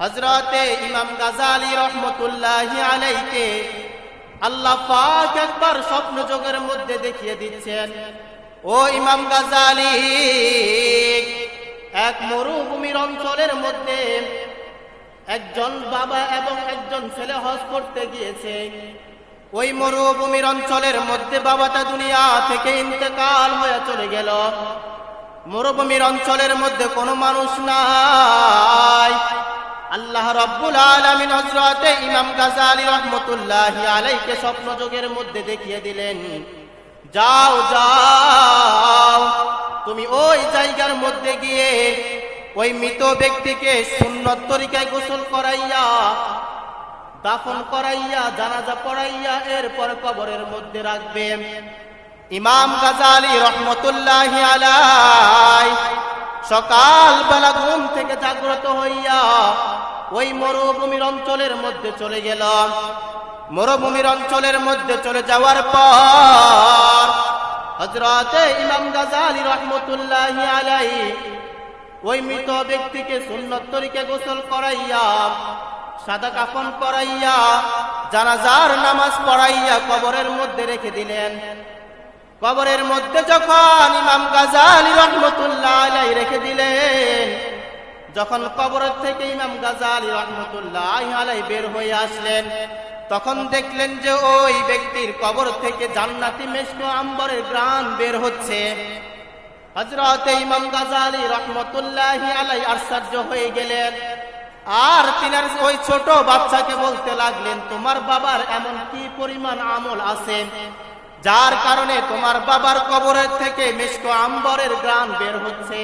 হজরতে ইমাম গাজালি রহমতুল্লাহ আলাইকে আল্লাহ পাক একবার স্বপ্ন যোগের মধ্যে দেখিয়ে দিচ্ছেন, ও ইমাম গাজালি, এক মরুভূমির অঞ্চলের মধ্যে একজন বাবা এবং একজন ছেলে হজ করতে গিয়েছে। ওই মরুভূমির অঞ্চলের মধ্যে বাবাটা দুনিয়া থেকে ইন্তেকাল হয়ে চলে গেল। মরুভূমির অঞ্চলের মধ্যে কোনো মানুষ নাই। আল্লাহ রব্বুল আলমিন হজরতে ইমাম গাজালি রহমতুল্লাহ আলাইকে স্বপ্ন যোগের মধ্যে দেখিয়ে দিলেন, যাও যাও, তুমি ওই জায়গার মধ্যে গিয়ে ওই মৃত ব্যক্তিকে সুন্নত তরিকায় গোসল করাইয়া, দাফন করাইয়া, জানাজা পড়াইয়া এরপর কবরের মধ্যে রাখবে। ইমাম গাজালি রহমতুল্লাহ আলাই সকাল বেলা ঘুম থেকে জাগ্রত হইয়া ওই মরুভূমির অঞ্চলের মধ্যে চলে গেল মরুভূমির অঞ্চলের মধ্যে চলে যাওয়ার পর হজরতে ইমাম গাজালি রহমতুল্লাহ আলাই ওই মৃত ব্যক্তিকে সুন্নত তরিকে গোসল করাইয়া, সাদা কাফন পরাইয়া, জানাজার নামাজ পড়াইয়া কবরের মধ্যে রেখে দিলেন। কবরের মধ্যে যখন ইমাম গাজালি রহমতুল্লাহ আলাই রেখে দিলেন, যখন কবরের থেকে ইমাম গাজালি রহমতুল্লাহ আলাই বের হয়ে আসলেন, তখন দেখলেন যে ওই ব্যক্তির কবর থেকে জান্নাতি মেষ্ট আম্বরের গ্রান বের হচ্ছে। হজরত ইমাম গাজালি রহমতুল্লাহ আলাই আশ্চর্য হয়ে গেলেন। আর তিনার ওই ছোট বাচ্চাকে বলতে লাগলেন, তোমার বাবার এমন কি পরিমাণ আমল আছে? যার কারণে তোমার বাবার কবরের থেকে মিষ্ট আম্বরের গ্রাম বের হচ্ছে।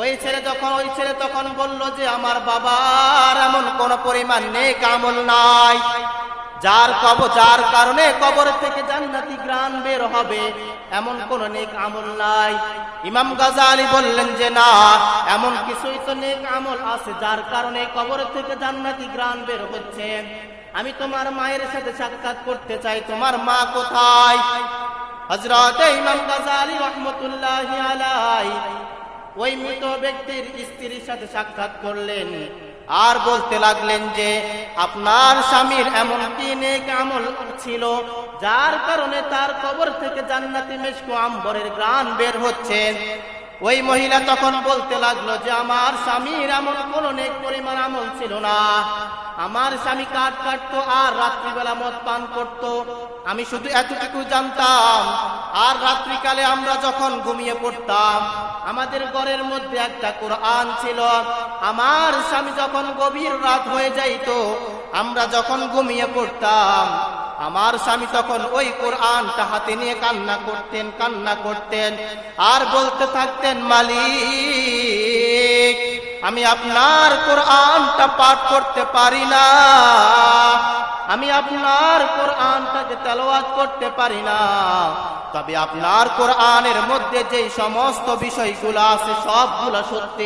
ওই ছেলে যখন, ওই ছেলে তখন বলল যে, আমার বাবার এমন কোন পরিমাণ নেক আমল নাই। যার কব, যার কারণে কবর থেকে জান্নাতি গ্রাম বের হবে, এমন কোন নেক আমল নাই। ইমাম গাজালি বললেন যে, না, এমন কিছুই তো নেক আমল আছে, যার কারণে কবর থেকে জান্নাতি গ্রাম বের হচ্ছে। আমি তোমার মায়ের সাথে সাক্ষাৎ করতে চাই। তোমার মা কোথায়? হজরত ইমাম গাজালি রহমতুল্লাহ আলাই ওই মৃত ব্যক্তির স্ত্রীর সাথে সাক্ষাৎ করলেন। আর বলতে লাগলেন যে, আপনার স্বামীর এমন কি নেক আমল ছিল যার কারণে তার কবর থেকে জান্নাতি মেশকু আম্বরের গ্রান বের হচ্ছে। ওই মহিলা তখন বলতে লাগল যে, আমার স্বামীর এমন কোন নেক পরিমাণ আমল ছিল না। আমার স্বামী কাঠ কাটতো আর রাত্রিবেলা মদ পান করত। আমি শুধু এতটুকু জানতাম, আর রাত্রিকালে আমরা যখন ঘুমিয়ে পড়তাম, আমাদের ঘরের মধ্যে একটা কোরআন ছিল। আমার স্বামী যখন গভীর রাত হয়ে যাইত, আমরা যখন ঘুমিয়ে পড়তাম আমার স্বামী তখন ওই কোরআনটা হাতে নিয়ে কান্না করতেন কান্না করতেন আর বলতে থাকতেন, মালিক, আমি আপনার কোরআনটা পাঠ করতে পারি না। আমি আপনার কোরআনটাকে তেলাওয়াত করতে পারি না। তবে আপনার কোরআনের মধ্যে যে সমস্ত বিষয়গুলো আছে, সবগুলো সত্যি।